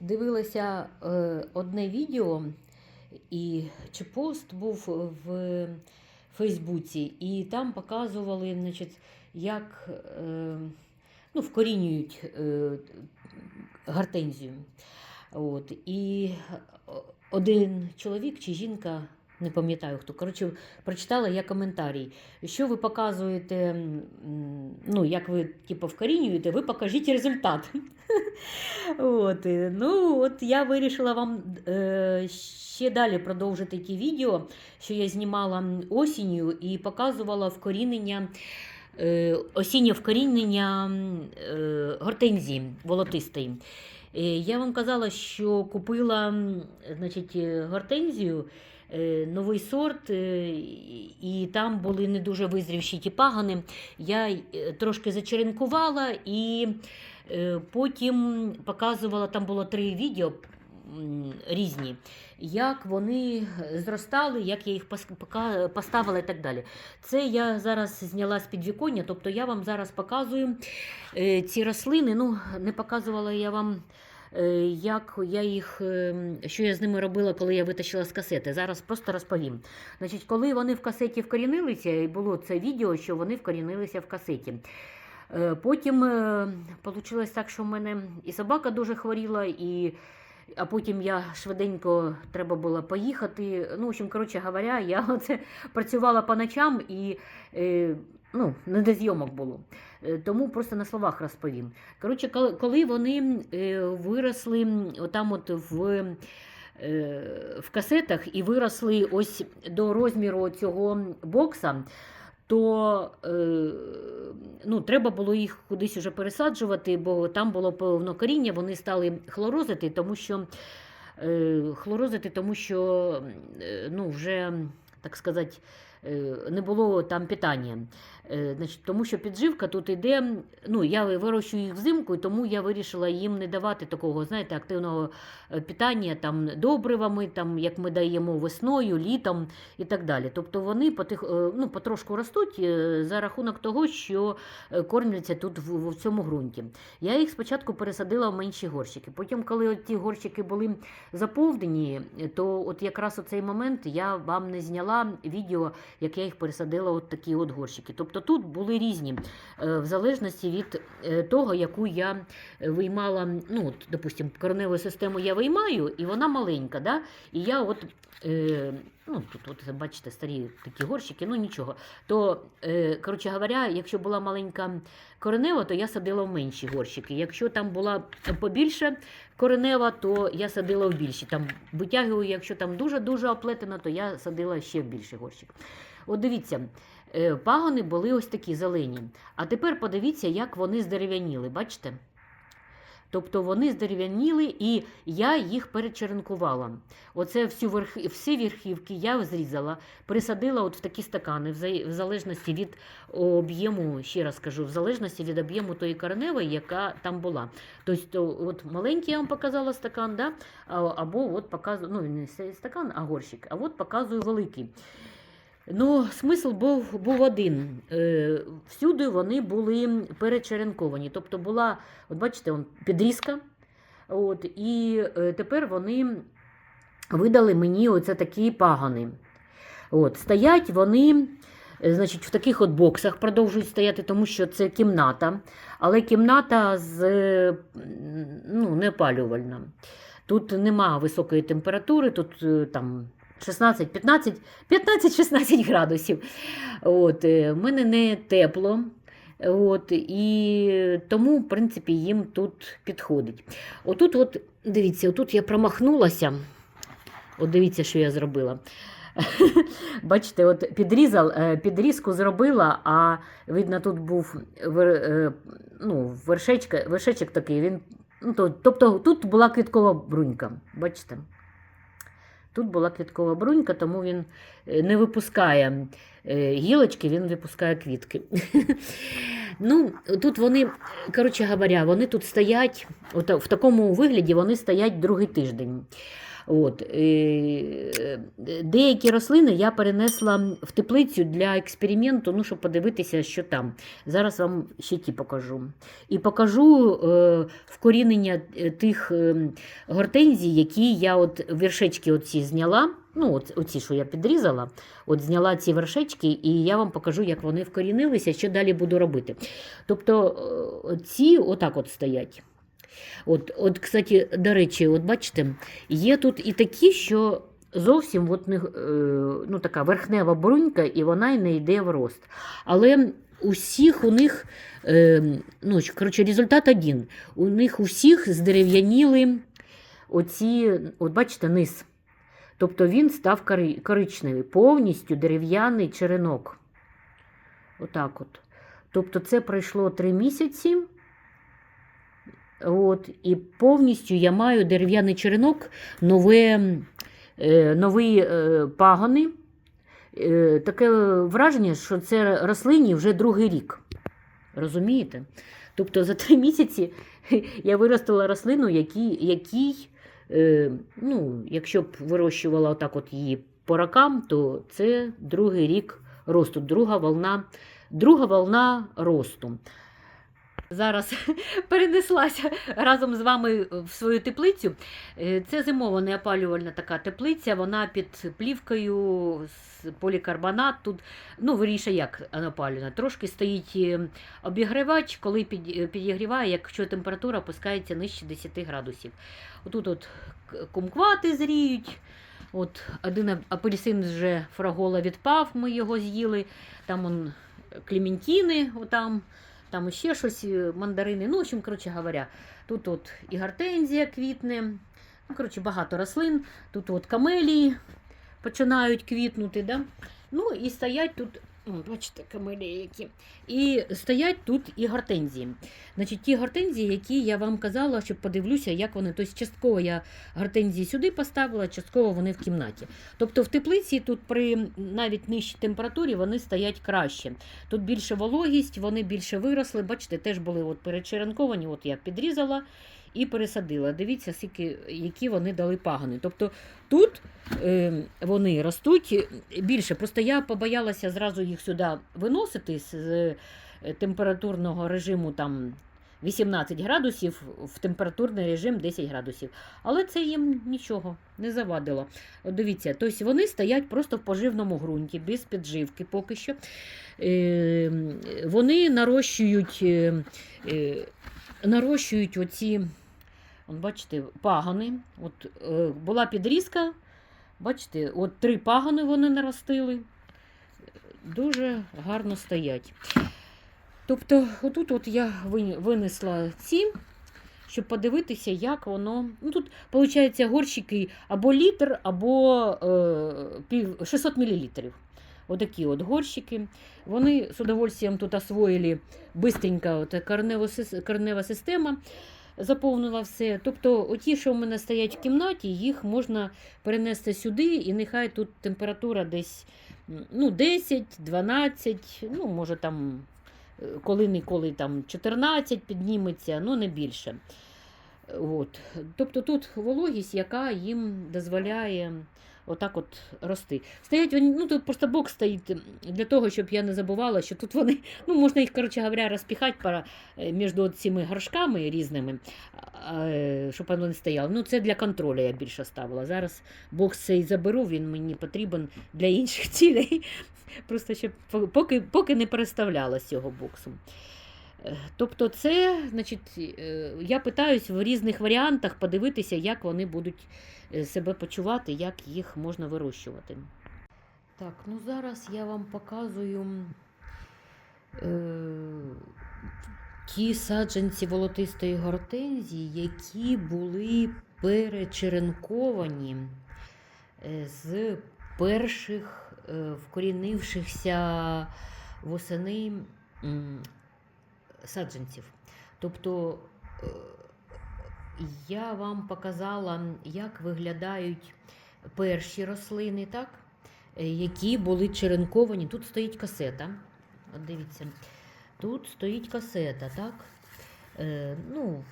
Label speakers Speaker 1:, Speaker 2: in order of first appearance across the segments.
Speaker 1: дивилася е, одне відео, і чи пост був в Фейсбуці, і там показували, значить, як е, ну, вкорінюють е, гортензію. От, і один чоловік чи жінка, не пам'ятаю хто, коротше, прочитала я коментарій. Що ви показуєте, ну, як ви типу, вкорінюєте, ви покажіть результат. От, ну, от я вирішила вам е, ще далі продовжити ті відео, що я знімала осінню і показувала вкорінення. е, Осіннє вкорінення е, гортензії волотистої. Я вам казала, що купила значить, гортензію, новий сорт, е, і- там були не дуже визрівші ті пагани. Я е, трошки зачеренкувала і е, потім показувала, там було три відео різні, як вони зростали, як я їх поставила і так далі. Це я зараз зняла з підвіконня, тобто я вам зараз показую е, ці рослини. Ну, не показувала я вам. Е, Як я їх, е, що я з ними робила, коли я витащила з касети. Зараз просто розповім. Значить, коли вони в касеті вкорінилися, і було це відео, що вони вкорінилися в касеті. Е, Потім вийшло так, що в мене і собака дуже хворіла, і, а потім я швиденько треба було поїхати. Ну, в общем, коротше говоря, я оце працювала по ночам і е, ну, не до зйомок було. Е, Тому просто на словах розповім. Коротше, коли, вони е, виросли м, отам от в. е, В касетах і виросли ось до розміру цього бокса, то ну, треба було їх кудись уже пересаджувати, бо там було повно коріння, вони стали хлорозити, тому що хлорозити, тому що ну, вже, так сказати, не було там питання. Е, Значить, тому що підживка тут іде. Ну, я вирощую їх взимку, тому я вирішила їм не давати такого, знаєте, активного е, питання там добривами, там, як ми даємо весною, літом і так далі. Тобто вони потих, е, ну, потрошку ростуть за рахунок того, що кормляться тут в, в цьому ґрунті. Я їх спочатку пересадила в менші горщики. Потім, коли от ті горщики були заповнені, то от якраз у цей момент я вам не зняла відео, як я їх пересадила от такі от горщики. Тобто тут були різні, е, в залежності від е, того, яку я виймала, ну, от, допустим, кореневу систему я виймаю, і вона маленька. Да? І я от, е, ну, тут, от, бачите, старі такі горщики, ну нічого. То, е, коротше говоря, якщо була маленька коренева, то я садила в менші горщики. Якщо там була побільше коренева, то я садила в більші. Там витягую, якщо там дуже-дуже оплетено, то я садила ще в більший горщик. От дивіться, е, пагони були ось такі зелені. А тепер подивіться, як вони здерев'яніли. Бачите? Тобто вони здерев'яніли, і я їх перечеренкувала. Оце всю верх... всі верхівки я зрізала, присадила от в такі стакани, в залежності від об'єму, ще раз кажу, в залежності від об'єму тої кореневої, яка там була. Тобто, от маленький я вам показала стакан, да? або от показую, ну не стакан, а горщик, а от показую великий. Ну, смисл був, був один. Е, всюди вони були перечеренковані. Тобто була, от бачите, он, підрізка. От, і е, тепер вони видали мені оце такі пагани. От, стоять вони. е, Значить, в таких от боксах продовжують стояти, тому що це кімната, але кімната з, ну, не опалювальна. Тут нема високої температури, тут там 16, 15, 15-16 градусів. От, е, в мене не тепло. От, і тому, в принципі, їм тут підходить. Отут, от, дивіться, отут я промахнулася. От дивіться, що я зробила. Бачите, от підрізал, е, підрізку зробила, а видно, тут був е, ну, вершечка, вершечок такий. Він, ну, тобто тут була квіткова брунька. Бачите? Тут була квіткова брунька, тому він е, не випускає е, гілочки, він випускає квітки. Ну, тут вони, коротше говоря, вони тут стоять, в такому вигляді вони стоять другий тиждень. От, е, деякі рослини я перенесла в теплицю для експерименту, ну, щоб подивитися, що там. Зараз вам ще ті покажу. І покажу е, вкорінення е, тих гортензій, які я от вершечки оці зняла. Ну, от, оці, що я підрізала, от зняла ці вершечки, і я вам покажу, як вони вкорінилися, що далі буду робити. Тобто ці отак от стоять. От, от, кстати, до речі, от бачите, є тут і такі, що зовсім от не, е, ну, така верхнева брунька, і вона й не йде в рост. Але усіх у них, е, ну, коротше, результат один. У них усіх здерев'яніли оці, от бачите, низ. Тобто він став коричневий, повністю дерев'яний черенок. Отак от. Тобто це пройшло три місяці. От, і повністю я маю дерев'яний черенок, нове, е, нові е, пагони. Е, таке враження, що це рослині вже другий рік. Розумієте? Тобто за три місяці я виростила рослину, якій, якій е, ну, якщо б вирощувала отак от її по рокам, то це другий рік росту, друга волна, друга волна росту. Зараз перенеслася разом з вами в свою теплицю. Е, Це зимова неопалювальна така теплиця, вона під плівкою з полікарбонат. Тут, ну, виріше, як опалювана. Трошки стоїть е, обігрівач, коли е, підігріває, якщо температура опускається нижче 10 градусів. Отут от кумквати зріють. От один апельсин вже фрагола відпав, ми його з'їли. Там он клементіни, отам, там ще щось, е, мандарини. Ну, в общем, коротше говоря, тут от і гортензія квітне. Ну, коротше, багато рослин. Тут от камелії починають квітнути. Да? Ну і стоять тут, о, бачите, камелії які. І стоять тут і гортензії. Значить, ті гортензії, які я вам казала, щоб подивлюся, як вони. Тобто, частково я гортензії сюди поставила, частково вони в кімнаті. Тобто в теплиці тут при навіть нижчій температурі вони стоять краще. Тут більше вологість, вони більше виросли. Бачите, теж були от перечеренковані. От я підрізала і пересадила. Дивіться, скільки, які вони дали пагони. Тобто тут е, вони ростуть більше. Просто я побоялася зразу їх сюди виносити з е, температурного режиму там. 18 градусів в температурний режим 10 градусів. Але це їм нічого не завадило. От дивіться, тобто вони стоять просто в поживному ґрунті, без підживки поки що. Е, вони нарощують, е, е, нарощують оці, от бачите, пагони. От, е, була підрізка, бачите, от три пагони вони наростили. Дуже гарно стоять. Тобто, отут от я винесла ці, щоб подивитися, як воно. Ну, тут, виходить, горщики або літр, або е, пів, 600 мл. Отакі от горщики. Вони з удовольствием тут освоїли бистренько от корнева система. Заповнила все. Тобто, оті, що в мене стоять в кімнаті, їх можна перенести сюди, і нехай тут температура десь ну, 10-12, ну, може там е, коли-ніколи там 14 підніметься, ну не більше. От. Тобто тут вологість, яка їм дозволяє отак от рости. Стоять вони, ну тут просто бок стоїть для того, щоб я не забувала, що тут вони, ну можна їх, коротше говоря, розпіхати е, між цими горшками різними, е, щоб воно не стояло. Ну це для контролю я більше ставила. Зараз бокс цей заберу, він мені потрібен для інших цілей. Просто щоб поки, поки не переставляла з цього боксу. Тобто, це, значить, е, я питаюсь в різних варіантах подивитися, як вони будуть е, себе почувати, як їх можна вирощувати. Так, ну зараз я вам показую е, ті саджанці волотистої гортензії, які були перечеренковані е, з перших вкорінившихся восени саджанців. Тобто е, я вам показала, як виглядають перші рослини, так? е, які були черенковані. Тут стоїть касета. От дивіться, тут стоїть касета, так? Е, ну,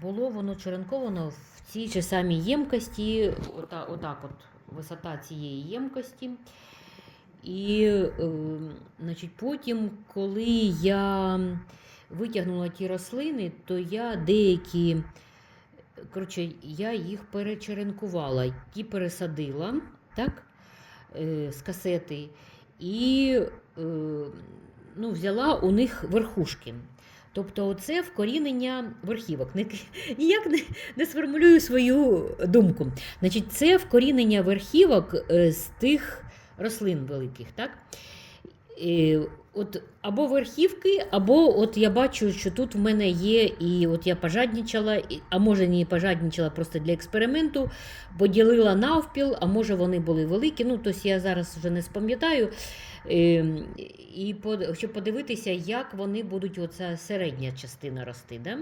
Speaker 1: було воно черенковано в цій же самій ємкості, ота, отак от висота цієї ємкості. І е, значить, потім, коли я витягнула ті рослини, то я деякі, коротше, я їх перечеренкувала, ті пересадила так, е, з касети і е, ну, взяла у них верхушки. Тобто, оце вкорінення верхівок. Ніяк не, не сформулюю свою думку. Значить, це вкорінення верхівок е, з тих рослин великих. так? Е, От або верхівки, або от я бачу, що тут в мене є, і от я пожаднічала, а може не пожаднічала просто для експерименту, поділила навпіл, а може вони були великі. Ну, тобто я зараз вже не спам'ятаю. Е, І щоб подивитися, як вони будуть, оця середня частина рости. Да?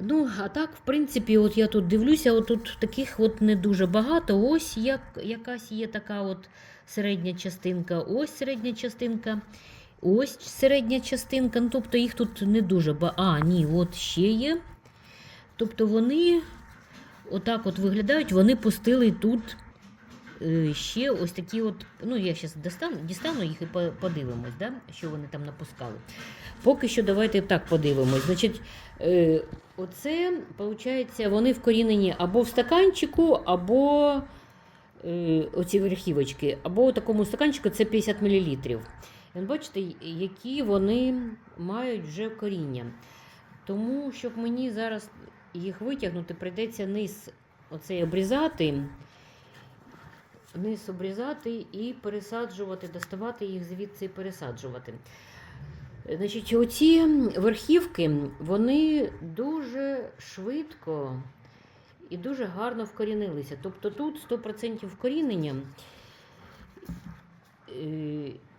Speaker 1: Ну, а так, в принципі, от я тут дивлюся, от тут таких от не дуже багато. Ось як, якась є така от середня частинка, ось середня частинка, ось середня частинка. Ну, тобто їх тут не дуже багато. А, ні, от ще є. Тобто вони отак от виглядають, вони пустили тут ще ось такі от. Ну, я зараз дістану, дістану їх і подивимось, да, що вони там напускали. Поки що давайте так подивимось. Значить, е, оце, виходить, вони вкорінені або в стаканчику, або е, оці верхівочки, або у такому стаканчику це 50 мл. Бачите, які вони мають вже коріння. Тому, щоб мені зараз їх витягнути, прийдеться низ оцей обрізати, низ обрізати і пересаджувати, доставати їх звідси і пересаджувати. Значить, оці верхівки, вони дуже швидко і дуже гарно вкорінилися. Тобто тут 100% вкорінення.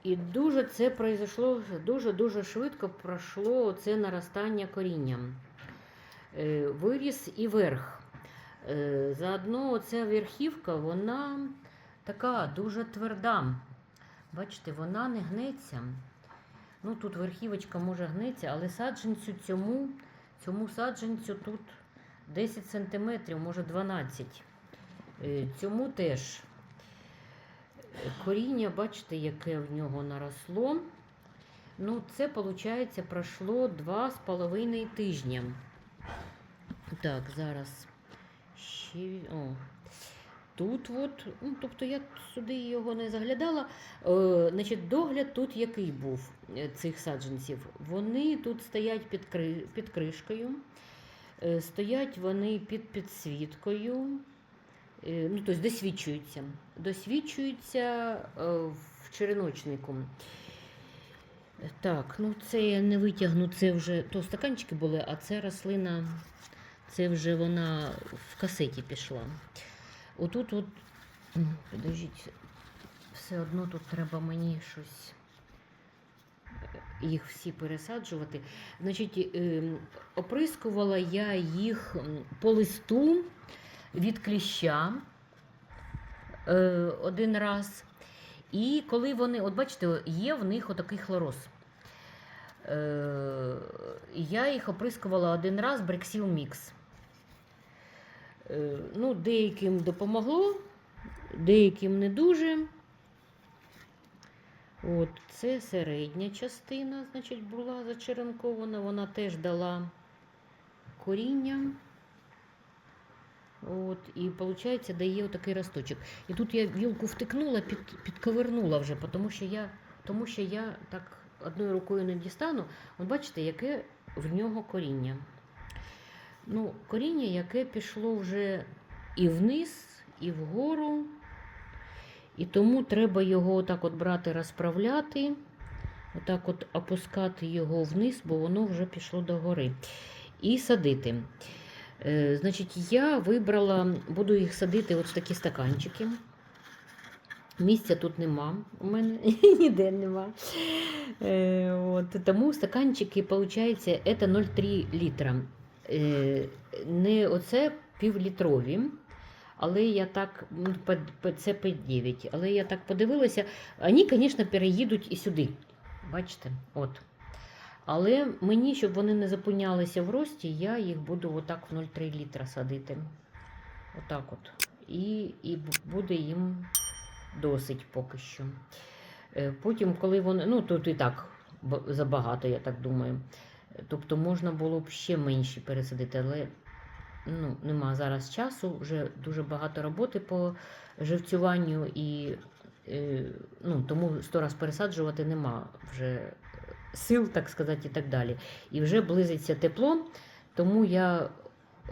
Speaker 1: І дуже це произошло, дуже-дуже швидко пройшло це наростання коріння. Е, Виріс і верх. Е, Заодно ця верхівка, вона така дуже тверда. Бачите, вона не гнеться. Ну, тут верхівочка може гнеться, але саджанцю цьому, цьому саджанцю тут 10 см, може 12 Е, Цьому теж коріння, бачите, яке в нього наросло. Ну, це, виходить, пройшло 2,5 тижня. Так, зараз ще. О. Тут от, ну, тобто я сюди його не заглядала. Е, значить, догляд тут який був е, цих саджанців? Вони тут стоять під, кри, під кришкою, е, стоять вони під підсвіткою, е, ну, тобто досвідчуються. Досвідчуються е, в череночнику. Так, ну це я не витягну, це вже то стаканчики були, а це рослина, це вже вона в касеті пішла. Отут, от, м, подождіть, все одно тут треба мені щось е, їх всі пересаджувати. Значить, ем, оприскувала я їх по листу від кліща е, один раз. І коли вони, от бачите, є в них отакий хлороз. Е, я їх оприскувала один раз Брексіл Мікс. Е, Ну, деяким допомогло, деяким не дуже. От, це середня частина, значить, була зачеренкована, вона теж дала коріння. От, і виходить, дає отакий росточок. І тут я вілку втикнула, під, підковернула вже, тому що я, тому що я так одною рукою не дістану. От бачите, яке в нього коріння. Ну, коріння, яке пішло вже і вниз, і вгору. І тому треба його отак от брати, розправляти, отак от опускати його вниз, бо воно вже пішло догори. І садити. Е, значить, я вибрала, буду їх садити от в такі стаканчики. Місця тут нема, у мене ніде нема. Е, от, тому стаканчики, виходить, це 0,3 літра. Е, не оце півлітрові, але я так, ну, це по 9, але я так подивилася, вони, звісно, переїдуть і сюди. Бачите? От. Але мені, щоб вони не зупинялися в рості, я їх буду отак в 0,3 літра садити. Отак от. І, і буде їм досить поки що. Е, Потім, коли вони. Ну, тут і так забагато, я так думаю. Тобто можна було б ще менші пересадити, але ну, нема зараз часу, вже дуже багато роботи по живцюванню і е, ну, тому сто раз пересаджувати нема вже сил, так сказати, і так далі. І вже близиться тепло, тому я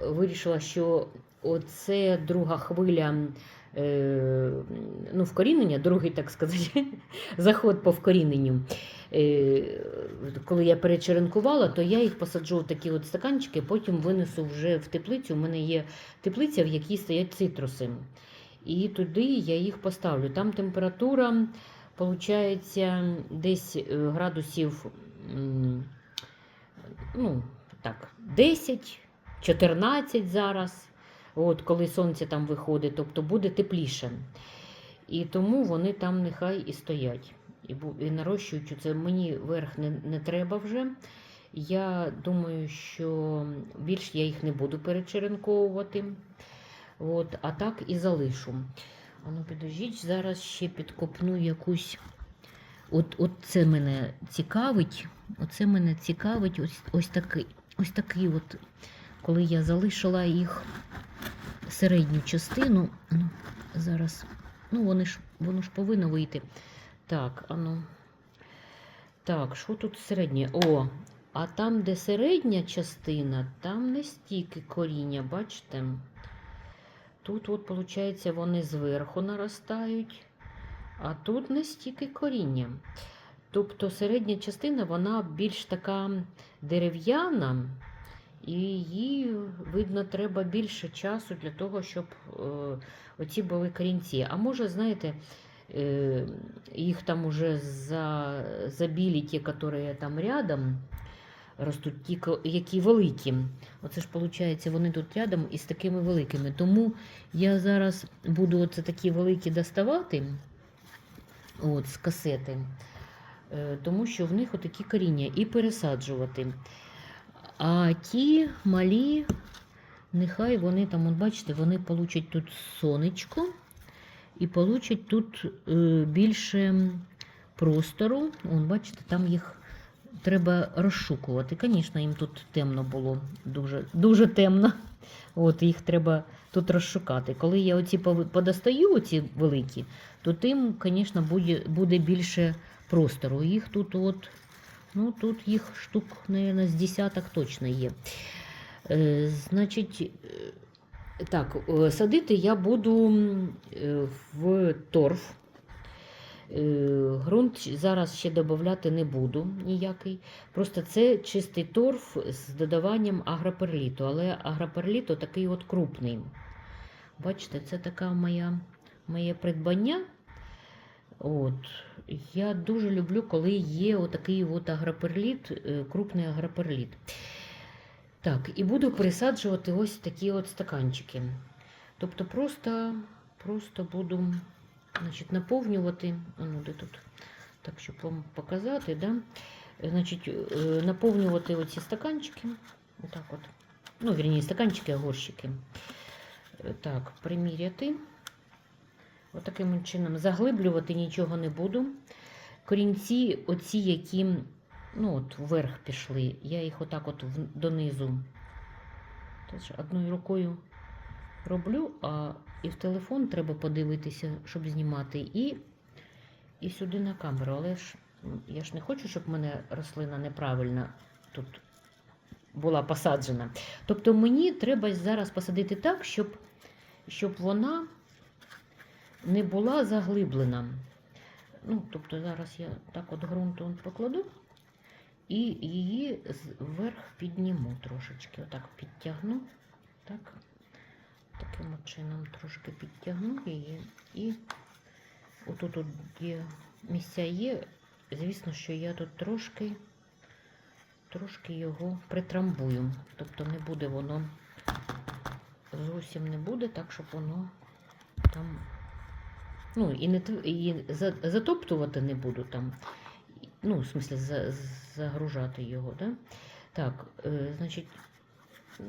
Speaker 1: вирішила, що оце друга хвиля е, ну, вкорінення, другий, так сказати, заход по вкоріненню. Е, коли я перечеренкувала, то я їх посаджу в такі от стаканчики, потім винесу вже в теплицю. У мене є теплиця, в якій стоять цитруси. І туди я їх поставлю. Там температура, виходить, десь е, градусів ну, так, 10, 14 зараз, от, коли сонце там виходить, тобто буде тепліше. І тому вони там нехай і стоять. І, нарощують це. Мені верх не, не треба вже. Я думаю, що більш я їх не буду перечеренковувати. От, а так і залишу. А ну підождіть, зараз ще підкопну якусь. От, от це мене цікавить. Оце мене цікавить ось, ось такий. Ось такий от, коли я залишила їх середню частину. Ну, зараз. Ну, вони ж, воно ж повинно вийти. Так, ану. Так, що тут середнє? О, а там, де середня частина, там не стільки коріння, бачите? Тут, от, виходить, вони зверху наростають, а тут не стільки коріння. Тобто середня частина, вона більш така дерев'яна, і їй, видно, треба більше часу для того, щоб е, оці були корінці. А може, знаєте, е, їх там уже за, забілі ті, які там рядом ростуть, ті, які великі. Оце ж виходить, вони тут рядом із такими великими. Тому я зараз буду оце такі великі доставати от, з касети, е, тому що в них отакі коріння і пересаджувати. А ті малі, нехай вони там, от бачите, вони получать тут сонечко і получать тут е, більше простору. Вон, бачите, там їх треба розшукувати. Звісно, їм тут темно було, дуже, дуже темно. От їх треба тут розшукати. Коли я оці подостаю, оці великі, то тим, звісно, буде, буде більше простору. Їх тут от, ну тут їх штук, мабуть, з десяток точно є. Е, значить, е, так, е, садити я буду е, в торф. Е, Ґрунт зараз ще додати не буду ніякий. Просто це чистий торф з додаванням агроперліту. Але агроперліту такий от крупний. Бачите, це така моя, моє придбання. От. Я дуже люблю, коли є отакий от агроперліт, е, крупний агроперліт. Так, і буду пересаджувати ось такі от стаканчики. Тобто просто, просто буду значить, наповнювати. А ну, де тут? Так, щоб вам показати, да? Значить, е, наповнювати оці стаканчики. Отак от. Ну, вірні, стаканчики, а горщики. Е, Так, приміряти. Отаким от чином заглиблювати нічого не буду. Корінці, оці, які ну, от, вверх пішли, я їх отак от донизу. Теж одною рукою роблю, а і в телефон треба подивитися, щоб знімати, і, і сюди на камеру. Але ж я ж не хочу, щоб в мене рослина неправильно тут була посаджена. Тобто мені треба зараз посадити так, щоб, щоб вона не була заглиблена. Ну, тобто зараз я так от ґрунтом покладу і її вверх підніму трошечки. Отак підтягну. Так. Таким чином трошки підтягну її. І отут от є місця є. Звісно, що я тут трошки, трошки його притрамбую. Тобто не буде воно, зовсім не буде, так, щоб воно там. Ну, і не і затоптувати не буду там. Ну, в смислі, за, загружати його, да? Так, е, значить,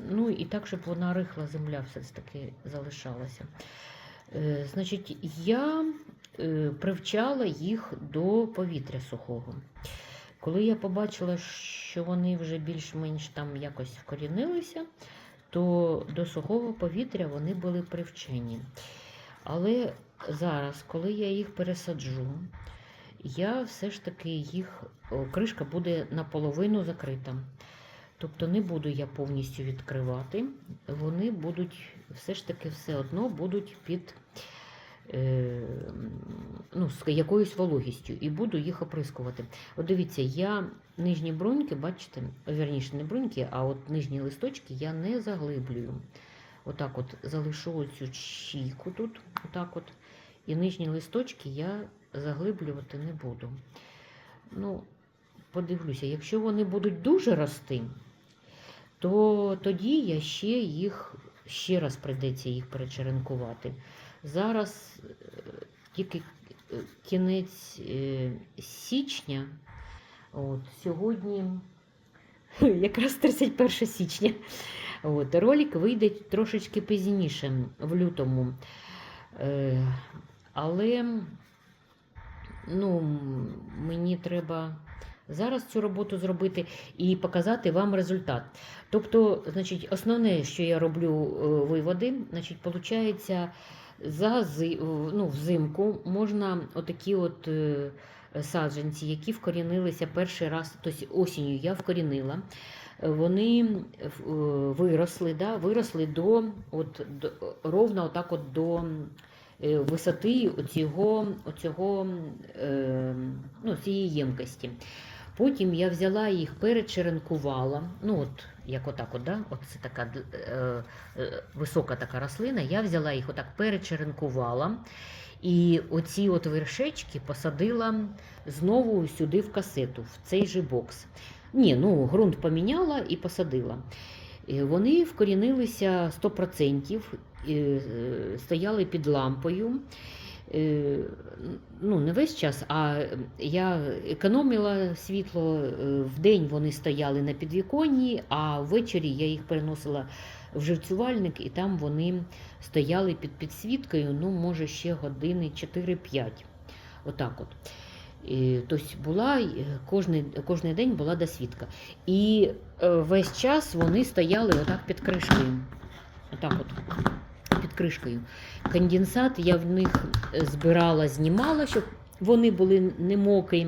Speaker 1: ну і так, щоб вона рихла земля все ж таки залишалася. Е, значить, я е, привчала їх до повітря сухого. Коли я побачила, що вони вже більш-менш там якось вкорінилися, то до сухого повітря вони були привчені. Але зараз, коли я їх пересаджу, я все ж таки їх, кришка буде наполовину закрита. Тобто не буду я повністю відкривати, вони будуть все ж таки все одно будуть під е, ну, з якоюсь вологістю і буду їх оприскувати. От дивіться, я нижні бруньки, бачите, вірніше, не бруньки, а от нижні листочки я не заглиблюю. Отак от залишу оцю чійку тут, отак от. І нижні листочки я заглиблювати не буду. Ну, подивлюся, якщо вони будуть дуже рости, то тоді я ще їх ще раз прийдеться їх перечеренкувати. Зараз е, тільки е, кінець е, січня, от, сьогодні якраз 31 січня. От, ролик вийде трошечки пізніше, в лютому. Але ну, мені треба зараз цю роботу зробити і показати вам результат. Тобто, значить, основне, що я роблю е, виводи, значить, виходить, за ну, взимку можна отакі от е, саджанці, які вкорінилися перший раз, тобто осінню я вкорінила. Вони е, виросли, да, виросли до, от, до ровно отак от до висоти оцього, оцього, е, ну, цієї ємкості. Потім я взяла їх, перечеренкувала. Ну, от, як отак, от, да? от це така е, е, висока така рослина. Я взяла їх отак, перечеренкувала. І оці от вершечки посадила знову сюди в касету, в цей же бокс. Ні, ну ґрунт поміняла і посадила. Е, Вони вкорінилися 100%, е, стояли під лампою. Е, Ну, не весь час, а я економила світло. е, Вдень вони стояли на підвіконні, а ввечері я їх переносила в живцювальник, і там вони стояли під підсвіткою, ну, може, ще години 4-5. Отак от. Тобто була е, кожний, кожний день була досвідка. І е, весь час вони стояли отак під кришкою. Отак от, під кришкою. Конденсат я в них збирала, знімала, щоб вони були не мокрі.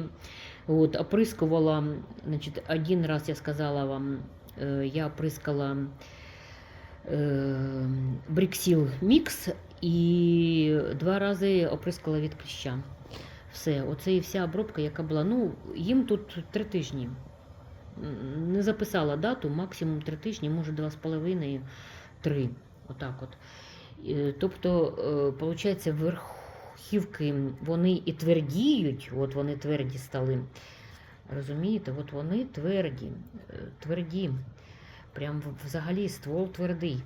Speaker 1: От, оприскувала, значить, один раз я сказала вам, е, я оприскала е, Бриксіл Мікс і два рази оприскала від кліща. Все, оце і вся обробка, яка була. Ну, їм тут три тижні. Не записала дату, максимум три тижні, може два з половиною, три. Отак от. Е, Тобто, виходить, верхівки вони і твердіють, от вони тверді стали. Розумієте, от вони тверді, е, тверді. Прям взагалі ствол твердий.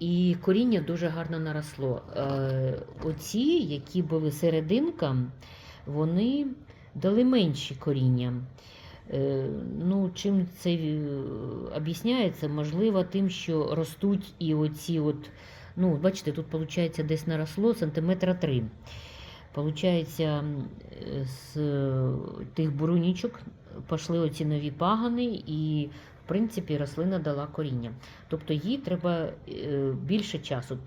Speaker 1: І- коріння дуже гарно наросло. Е, Оці, які були серединка, вони дали менші коріння. Е, Ну, чим це е, об'ясняється? Можливо, тим, що ростуть і оці от, ну, бачите, тут виходить десь наросло сантиметра три. Получається, е, з е, тих бурунічок пішли оці нові пагани, і, в принципі, рослина дала коріння. Тобто їй треба е, більше часу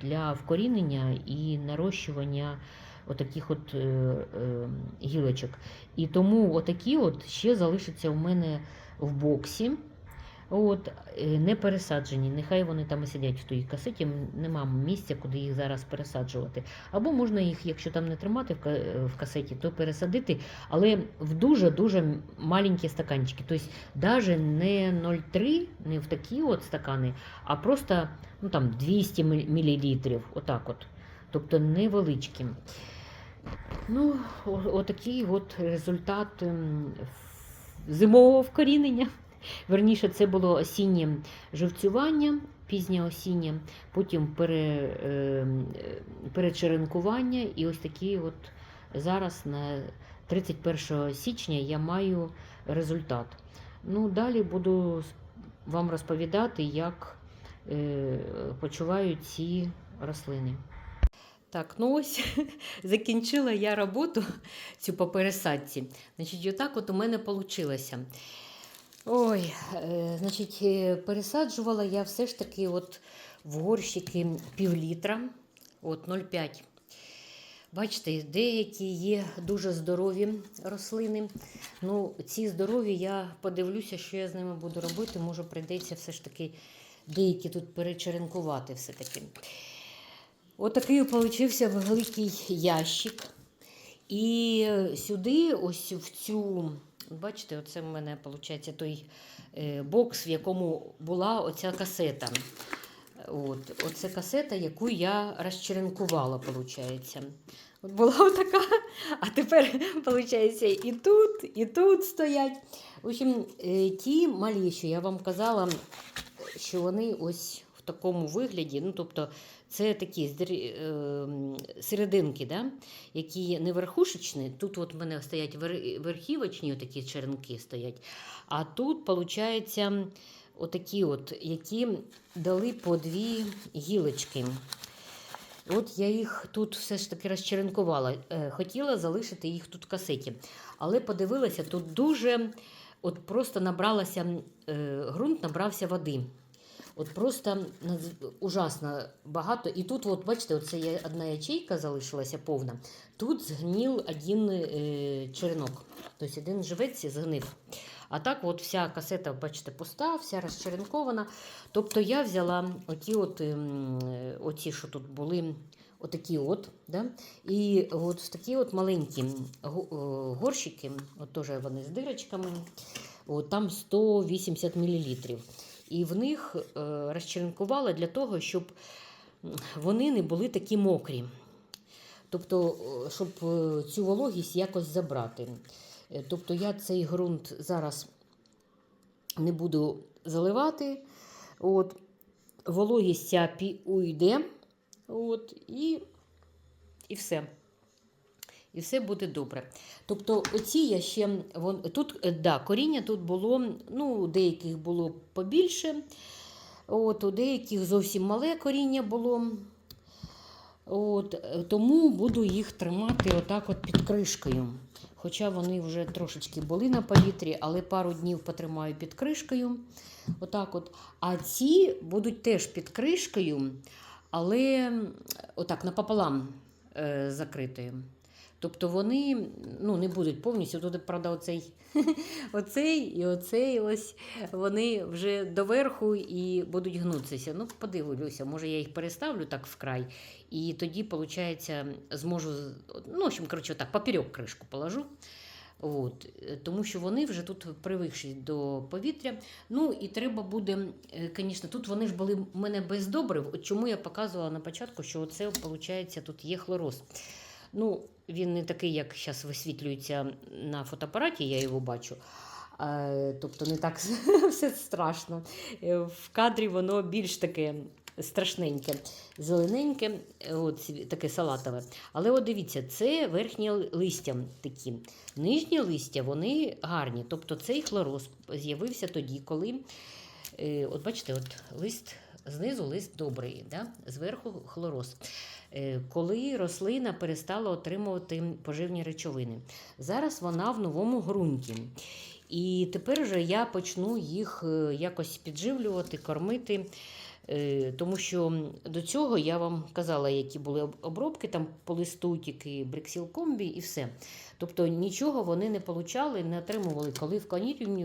Speaker 1: для вкорінення і нарощування отаких от гілочок. І тому отакі от ще залишаться у мене в боксі. От, е, не пересаджені, нехай вони там і сидять в тій касеті, нема місця, куди їх зараз пересаджувати. Або можна їх, якщо там не тримати в е, касеті, то пересадити, але в дуже-дуже маленькі стаканчики. Тобто навіть не 0,3, не в такі от стакани, а просто ну, там, 200 мл. Отак от. Тобто невеличкі. Ну, отакий от результат зимового вкорінення. Верніше, це було осіннє живцювання, пізнє осіннє, потім пере, ем, е, перечеренкування і ось такі от зараз на 31 січня я маю результат. Ну, далі буду вам розповідати, як е, почувають ці рослини. Так, ну ось закінчила я роботу цю по пересадці. Значить, отак от у мене вийшло. Ой, е, значить, е, пересаджувала я все ж таки от в горщики пів літра, от 0,5. Бачите, деякі є дуже здорові рослини. Ну, ці здорові, я подивлюся, що я з ними буду робити. Може, прийдеться все ж таки деякі тут перечеренкувати все-таки. Отакий получився великий ящик. І сюди, ось в цю, бачите, оце в мене виходить той е, бокс, в якому була оця касета. От, оце касета, яку я розчеренкувала, виходить. От була отака, а тепер, виходить, і тут, і тут стоять. В общем, е, ті малі, що я вам казала, що вони ось в такому вигляді, ну, тобто, це такі здрі- е, м, серединки, да? які не верхушечні. Тут от в мене стоять верхівочні такі черенки стоять. А тут, виходить, отакі от, які дали по дві гілочки. От я їх тут все ж таки розчеренкувала. Е, Хотіла залишити їх тут в касеті. Але подивилася, тут дуже от просто набралася, е, ґрунт набрався води. От просто ужасно багато. І тут, от, бачите, оце є одна ячейка залишилася повна. Тут згнив один е, черенок. Тобто один живець згнив. А так, от вся касета, бачите, пуста, вся розчеренкована. Тобто я взяла оті, от, ем, оці, що тут були, отакі от, да? і от в такі от маленькі е, горщики, от теж вони з дирочками, от, там 180 мл. І в них е, розчеренкувала для того, щоб вони не були такі мокрі. Тобто, е, щоб е, цю вологість якось забрати. Тобто я цей ґрунт зараз не буду заливати. От, вологість ця уйде. От, і, і все. І все буде добре. Тобто, оці я ще вон, тут, е, да, коріння тут було, ну, у деяких було побільше. От, у деяких зовсім мале коріння було. От, е, тому буду їх тримати отак от під кришкою. Хоча вони вже трошечки були на повітрі, але пару днів потримаю під кришкою. Отак от. А ці будуть теж під кришкою, але отак напополам е, закритою. Тобто вони ну, не будуть повністю. Тут, правда, оцей, оцей і оцей ось вони вже доверху і будуть гнутися. Ну, подивлюся, може я їх переставлю так вкрай, і тоді, виходить, зможу, ну, в общем, коротше, так, поперек кришку положу. От, е, тому що вони вже тут привикші до повітря. Ну і треба буде, звісно, тут вони ж були в мене без добрив. От чому я показувала на початку, що це, виходить, тут є хлороз. Ну, він не такий, як зараз висвітлюється на фотоапараті, я його бачу. Тобто не так все страшно. Е, В кадрі воно більш таке страшненьке, зелененьке, от, таке салатове. Але от дивіться, це верхнє листя такі. Нижні листя вони гарні. Тобто цей хлороз з'явився тоді, коли, е, от бачите, от лист знизу лист добрий, да? зверху хлороз. Е, Коли рослина перестала отримувати поживні речовини. Зараз вона в новому ґрунті. І тепер вже я почну їх е, якось підживлювати, кормити. Е, Тому що до цього я вам казала, які були обробки, там по листу тільки і все. Тобто нічого вони не получали, не отримували. Коли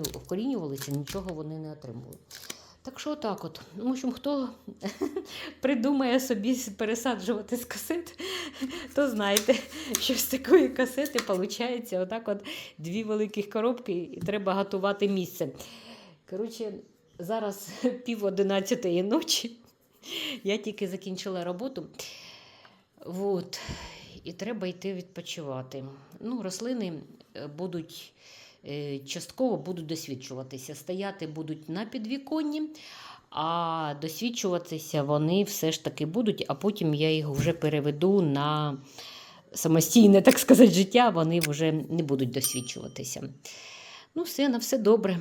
Speaker 1: вкорінювалися, нічого вони не отримували. Так що так от. Ну, В общем, хто придумає собі пересаджувати з касет, то знаєте, що з такої касети виходить отак от дві великих коробки, і треба готувати місце. Коротше, зараз пів одинадцятої ночі. Я тільки закінчила роботу. Вот. І треба йти відпочивати. Ну, рослини е, будуть частково будуть досвідчуватися. Стояти будуть на підвіконні, а досвідчуватися вони все ж таки будуть, а потім я їх вже переведу на самостійне, так сказати, життя вони вже не будуть досвідчуватися. Ну, все, на все добре.